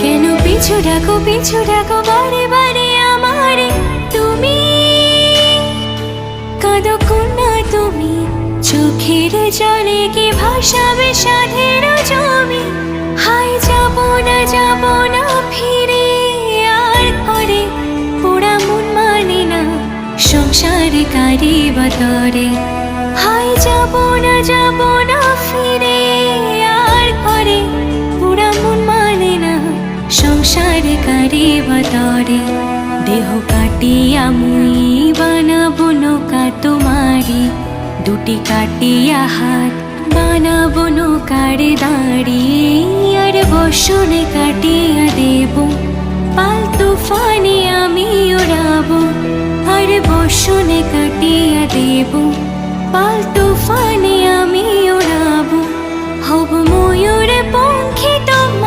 কেন পিছু ডাকো পিছু ডাকো বারে বারে আমারে? তুমি কাঁদো কন্যা তুমি, চোখের জলে কি ভাসাবে সাধের জমি? হাই যাব না যাব না ফিরে আর করে পোড়া মন মানে না সংসারে কারি বাতরে হাই যাব না যাব না সংসারে কারি বাতরে দেহ কাটিয়া মুই বানাবো নৌকা তোমারি দুটি কাটিয়া হাত বানাবো নৌকার দাঁড়ি আর বসনে কাটিয়া দেব পাল তুফানে আমি ওড়াবো আর বসনে কাটিয়া দেব পাল আমি